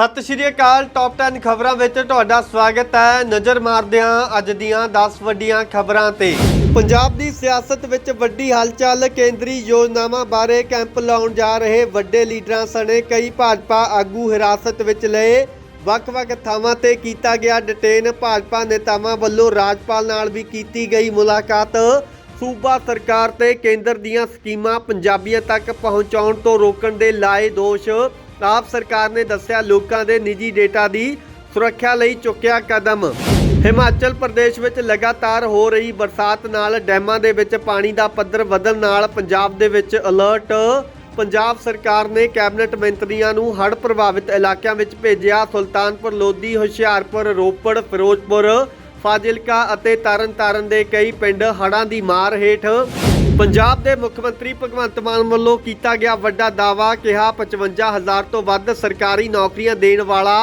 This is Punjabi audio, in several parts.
ਸਤਿ ਸ਼੍ਰੀ ਅਕਾਲ ਟੌਪ 10 ਖਬਰਾਂ ਵਿੱਚ ਤੁਹਾਡਾ ਸਵਾਗਤ ਹੈ। ਨਜ਼ਰ ਮਾਰਦੇ ਹਾਂ ਅੱਜ ਦੀਆਂ 10 ਵੱਡੀਆਂ ਖਬਰਾਂ ਤੇ। ਪੰਜਾਬ ਦੀ ਸਿਆਸਤ ਵਿੱਚ ਵੱਡੀ ਹਲਚਲ, ਕੇਂਦਰੀ ਯੋਜਨਾਵਾਂ ਬਾਰੇ ਕੈਂਪ ਲਾਉਣ ਜਾ ਰਹੇ ਵੱਡੇ ਲੀਡਰਾਂ ਸਣੇ ਕਈ ਭਾਜਪਾ ਆਗੂ ਹਿਰਾਸਤ ਵਿੱਚ ਲਏ। ਵੱਖ-ਵੱਖ ਥਾਵਾਂ ਤੇ ਕੀਤਾ ਗਿਆ ਡਿਟੇਨ ਭਾਜਪਾ ਨੇਤਾਵਾਂ ਵੱਲੋਂ ਰਾਜਪਾਲ ਨਾਲ ਵੀ ਕੀਤੀ ਗਈ ਮੁਲਾਕਾਤ। ਸੂਬਾ ਸਰਕਾਰ ਤੇ ਕੇਂਦਰ ਦੀਆਂ ਸਕੀਮਾਂ ਪੰਜਾਬੀਆਂ ਤੱਕ ਪਹੁੰਚਾਉਣ ਤੋਂ ਰੋਕਣ ਦੇ ਲਾਏ ਦੋਸ਼। ਆਪ ਸਰਕਾਰ ਨੇ ਦੱਸਿਆ ਲੋਕਾਂ ਦੇ ਨਿੱਜੀ ਡੇਟਾ ਦੀ ਸੁਰੱਖਿਆ ਲਈ ਚੁੱਕਿਆ ਕਦਮ। ਹਿਮਾਚਲ ਪ੍ਰਦੇਸ਼ ਵਿੱਚ ਲਗਾਤਾਰ ਹੋ ਰਹੀ ਬਰਸਾਤ ਨਾਲ ਡੈਮਾਂ ਦੇ ਵਿੱਚ ਪਾਣੀ ਦਾ ਪੱਧਰ ਵਧਣ ਨਾਲ ਪੰਜਾਬ ਦੇ ਵਿੱਚ ਅਲਰਟ। ਪੰਜਾਬ ਸਰਕਾਰ ਨੇ ਕੈਬਨਿਟ ਮੰਤਰੀਆਂ ਨੂੰ ਹੜ੍ਹ ਪ੍ਰਭਾਵਿਤ ਇਲਾਕਿਆਂ ਵਿੱਚ ਭੇਜਿਆ ਸੁਲਤਾਨਪੁਰ, ਲੋਧੀ, ਹੁਸ਼ਿਆਰਪੁਰ, ਰੋਪੜ, ਫਿਰੋਜ਼ਪੁਰ, ਫਾਜ਼ਿਲਕਾ ਅਤੇ ਤਰਨਤਾਰਨ ਦੇ ਕਈ ਪਿੰਡ ਹੜ੍ਹਾਂ ਦੀ ਮਾਰ ਹੇਠ ਪੰਜਾਬ ਦੇ ਮੁੱਖ ਮੰਤਰੀ ਭਗਵੰਤ ਮਾਨ ਵੱਲੋਂ ਕੀਤਾ ਗਿਆ ਵੱਡਾ ਦਾਅਵਾ ਕਿਹਾ 55000 ਤੋਂ ਵੱਧ ਸਰਕਾਰੀ ਨੌਕਰੀਆਂ ਦੇਣ ਵਾਲਾ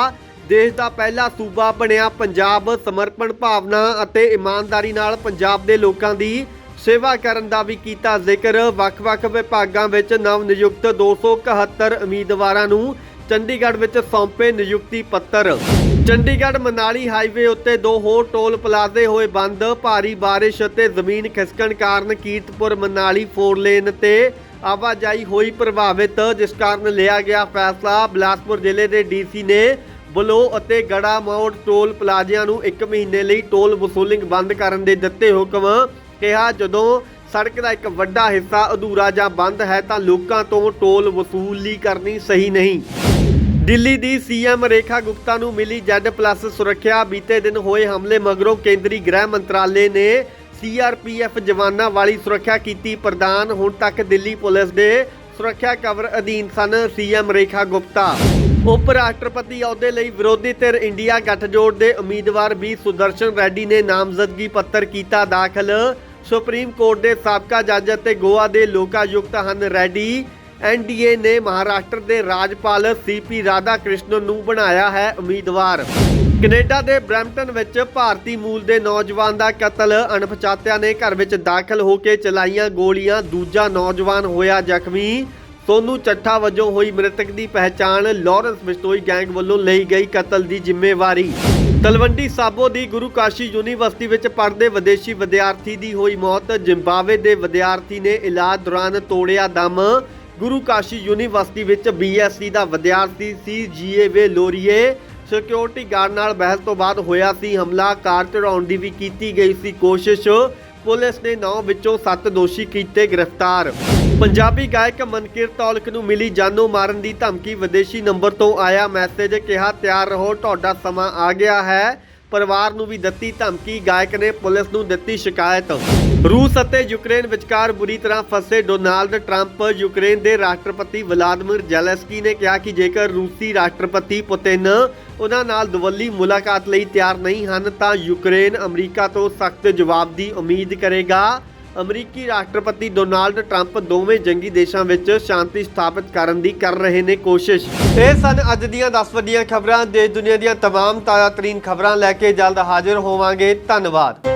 ਦੇਸ਼ ਦਾ ਪਹਿਲਾ ਸੂਬਾ ਬਣਿਆ ਪੰਜਾਬ। ਸਮਰਪਣ ਭਾਵਨਾ ਅਤੇ ਇਮਾਨਦਾਰੀ ਨਾਲ ਪੰਜਾਬ ਦੇ ਲੋਕਾਂ ਦੀ ਸੇਵਾ ਕਰਨ ਦਾ ਵੀ ਕੀਤਾ ਜ਼ਿਕਰ। ਵੱਖ-ਵੱਖ ਵਿਭਾਗਾਂ ਵਿੱਚ ਨਵ ਨਿਯੁਕਤ 271 ਉਮੀਦਵਾਰਾਂ ਨੂੰ ਚੰਡੀਗੜ੍ਹ ਵਿੱਚ ਸੌਂਪੇ ਨਿਯੁਕਤੀ ਪੱਤਰ। ਚੰਡੀਗੜ੍ਹ ਮਨਾਲੀ ਹਾਈਵੇ ਉੱਤੇ ਦੋ ਹੋਰ ਟੋਲ ਪਲਾਜ਼ੇ ਹੋਏ ਬੰਦ। ਭਾਰੀ ਬਾਰਿਸ਼ ਅਤੇ ਜ਼ਮੀਨ ਖਿਸਕਣ ਕਾਰਨ ਕੀਰਤਪੁਰ ਮਨਾਲੀ ਫੋਰ ਲੇਨ ਤੇ ਆਵਾਜਾਈ ਹੋਈ ਪ੍ਰਭਾਵਿਤ, ਜਿਸ ਕਾਰਨ ਲਿਆ ਗਿਆ ਫੈਸਲਾ। ਬਿਲਾਸਪੁਰ ਜ਼ਿਲ੍ਹੇ ਦੇ ਡੀਸੀ ਨੇ ਬਲੋ ਅਤੇ ਗੜਾ ਮੋੜ ਟੋਲ ਪਲਾਜ਼ਿਆਂ ਨੂੰ 1 ਮਹੀਨੇ ਲਈ ਟੋਲ ਵਸੂਲਿੰਗ ਬੰਦ ਕਰਨ ਦੇ ਦਿੱਤੇ ਹੁਕਮ। ਕਿਹਾ, ਜਦੋਂ ਸੜਕ ਦਾ ਇੱਕ ਵੱਡਾ ਹਿੱਸਾ ਅਧੂਰਾ ਜਾਂ ਬੰਦ ਹੈ, ਤਾਂ ਲੋਕਾਂ ਤੋਂ ਟੋਲ ਵਸੂਲੀ ਕਰਨੀ ਸਹੀ ਨਹੀਂ। ਦਿੱਲੀ ਦੀ ਸੀਐਮ ਰੇਖਾ ਗੁਪਤਾ ਨੂੰ ਮਿਲੀ Z+ ਸੁਰੱਖਿਆ। ਬੀਤੇ ਦਿਨ ਹੋਏ ਹਮਲੇ ਮਗਰੋਂ ਕੇਂਦਰੀ ਗ੍ਰਹਿ ਮੰਤਰਾਲੇ ਨੇ ਸੀਆਰਪੀਐਫ ਜਵਾਨਾਂ ਵਾਲੀ ਸੁਰੱਖਿਆ ਕੀਤੀ ਪ੍ਰਦਾਨ। ਹੁਣ ਤੱਕ ਦਿੱਲੀ ਪੁਲਿਸ ਦੇ ਸੁਰੱਖਿਆ ਕਵਰ ਅਧੀਨ ਸਨ ਸੀਐਮ ਰੇਖਾ ਗੁਪਤਾ। ਉਪ ਰਾਸ਼ਟਰਪਤੀ ਅਹੁਦੇ ਲਈ ਵਿਰੋਧੀ ਧਿਰ ਇੰਡੀਆ ਗੱਠਜੋੜ ਦੇ ਉਮੀਦਵਾਰ ਵੀ ਸੁਦਰਸ਼ਨ ਰੈਡੀ ਨੇ ਨਾਮਜ਼ਦਗੀ ਪੱਤਰ ਕੀਤਾ ਦਾਖਲ। ਸੁਪਰੀਮ ਕੋਰਟ ਦੇ ਸਾਬਕਾ ਜੱਜ ਅਤੇ ਗੋਆ ਦੇ ਲੋਕਾਯੁਕਤ ਹਨ ਰੈਡੀ। ਐਨਡੀਏ ਨੇ ਮਹਾਰਾਸ਼ਟਰ ਦੇ ਰਾਜਪਾਲ ਸੀਪੀ ਰਾਧਾ ਕ੍ਰਿਸ਼ਨਨ ਨੂੰ ਬਣਾਇਆ ਹੈ ਉਮੀਦਵਾਰ। ਕੈਨੇਡਾ ਦੇ ਬ੍ਰੈਂਪਟਨ ਵਿੱਚ ਭਾਰਤੀ ਮੂਲ ਦੇ ਨੌਜਵਾਨ ਦਾ ਕਤਲ, ਅਣਪਛਾਤਿਆਂ ਨੇ ਘਰ ਵਿੱਚ ਦਾਖਲ ਹੋ ਕੇ ਚਲਾਈਆਂ ਗੋਲੀਆਂ, ਦੂਜਾ ਨੌਜਵਾਨ ਹੋਇਆ ਜ਼ਖਮੀ। ਸੋਨੂ ਚੱਠਾ ਵਜੋਂ ਹੋਈ ਮ੍ਰਿਤਕ ਦੀ ਪਹਿਚਾਣ ਲਾਰੈਂਸ ਬਿਸ਼ਨੋਈ ਗੈਂਗ ਵੱਲੋਂ ਲਈ ਗਈ ਕਤਲ ਦੀ ਜ਼ਿੰਮੇਵਾਰੀ। ਤਲਵੰਡੀ ਸਾਬੋ ਦੀ ਗੁਰੂ ਕਾਸ਼ੀ ਯੂਨੀਵਰਸਿਟੀ ਵਿੱਚ ਪੜ੍ਹਦੇ ਵਿਦੇਸ਼ੀ ਵਿਦਿਆਰਥੀ ਦੀ ਹੋਈ ਮੌਤ, ਜ਼ਿੰਬਾਬਵੇ ਦੇ ਵਿਦਿਆਰਥੀ ਨੇ ਇਲਾਜ ਦੌਰਾਨ ਤੋੜਿਆ ਦਮ। ਗੁਰੂ ਕਾਸ਼ੀ ਯੂਨੀਵਰਸਿਟੀ ਵਿੱਚ ਬੀਐਸਸੀ ਦਾ ਵਿਦਿਆਰਥੀ ਸੀ ਜੀਏਵੇ ਲੋਰੀਏ। ਸਿਕਿਉਰਿਟੀ ਗਾਰਡ ਨਾਲ ਬਹਿਸ ਤੋਂ ਬਾਅਦ ਹੋਇਆ ਸੀ ਹਮਲਾ, ਕਾਰ ਚੜਾਉਣ ਦੀ ਵੀ ਕੀਤੀ ਗਈ ਸੀ ਕੋਸ਼ਿਸ਼। ਪੁਲਿਸ ਨੇ 9 ਵਿੱਚੋਂ 7 ਦੋਸ਼ੀ ਕੀਤੇ ਗ੍ਰਿਫਤਾਰ। ਪੰਜਾਬੀ ਗਾਇਕ ਮਨਕੀਰਤ ਔਲਖ ਨੂੰ ਮਿਲੀ ਜਾਨੋਂ ਮਾਰਨ ਦੀ ਧਮਕੀ, ਵਿਦੇਸ਼ੀ ਨੰਬਰ ਤੋਂ ਆਇਆ ਮੈਸੇਜ, ਕਿਹਾ, ਤਿਆਰ ਰਹੋ, ਤੁਹਾਡਾ ਸਮਾਂ ਆ ਗਿਆ ਹੈ। ਪਰਿਵਾਰ ਨੂੰ ਵੀ ਦਿੱਤੀ ਧਮਕੀ, ਗਾਇਕ ਨੇ ਪੁਲਿਸ ਨੂੰ ਦਿੱਤੀ ਸ਼ਿਕਾਇਤ। ਰੂਸ ਅਤੇ ਯੂਕਰੇਨ ਵਿਚਕਾਰ ਬੁਰੀ ਤਰ੍ਹਾਂ ਫਸੇ ਡੋਨਾਲਡ ਟਰੰਪ, ਯੂਕਰੇਨ ਦੇ ਰਾਸ਼ਟਰਪਤੀ ਵਲਾਦੀਮਿਰ ਜ਼ੈਲੈਂਸਕੀ ਨੇ ਕਿਹਾ ਕਿ ਜੇਕਰ ਰੂਸੀ ਰਾਸ਼ਟਰਪਤੀ ਪੁਤਿਨ ਉਹਨਾਂ ਨਾਲ ਦਵੱਲੀ ਮੁਲਾਕਾਤ ਲਈ ਤਿਆਰ ਨਹੀਂ ਹਨ, ਤਾਂ ਯੂਕਰੇਨ ਅਮਰੀਕਾ ਤੋਂ ਸਖਤ ਜਵਾਬ ਦੀ ਉਮੀਦ ਕਰੇਗਾ। ਅਮਰੀਕੀ ਰਾਸ਼ਟਰਪਤੀ ਡੋਨਾਲਡ ਟਰੰਪ ਦੋਵੇਂ ਜੰਗੀ ਦੇਸ਼ਾਂ ਵਿੱਚ ਸ਼ਾਂਤੀ ਸਥਾਪਿਤ ਕਰਨ ਦੀ ਕਰ ਰਹੇ ਨੇ ਕੋਸ਼ਿਸ਼ ਇਹ ਸਨ ਅੱਜ ਦੀਆਂ 10 ਵੱਡੀਆਂ ਖਬਰਾਂ ਦੇਸ਼ ਦੁਨੀਆ ਦੀਆਂ तमाम ਤਾਜ਼ਾ ਤਰੀਨ ਖਬਰਾਂ ਲੈ ਕੇ ਜਲਦ ਹਾਜ਼ਰ ਹੋਵਾਂਗੇ ਧੰਨਵਾਦ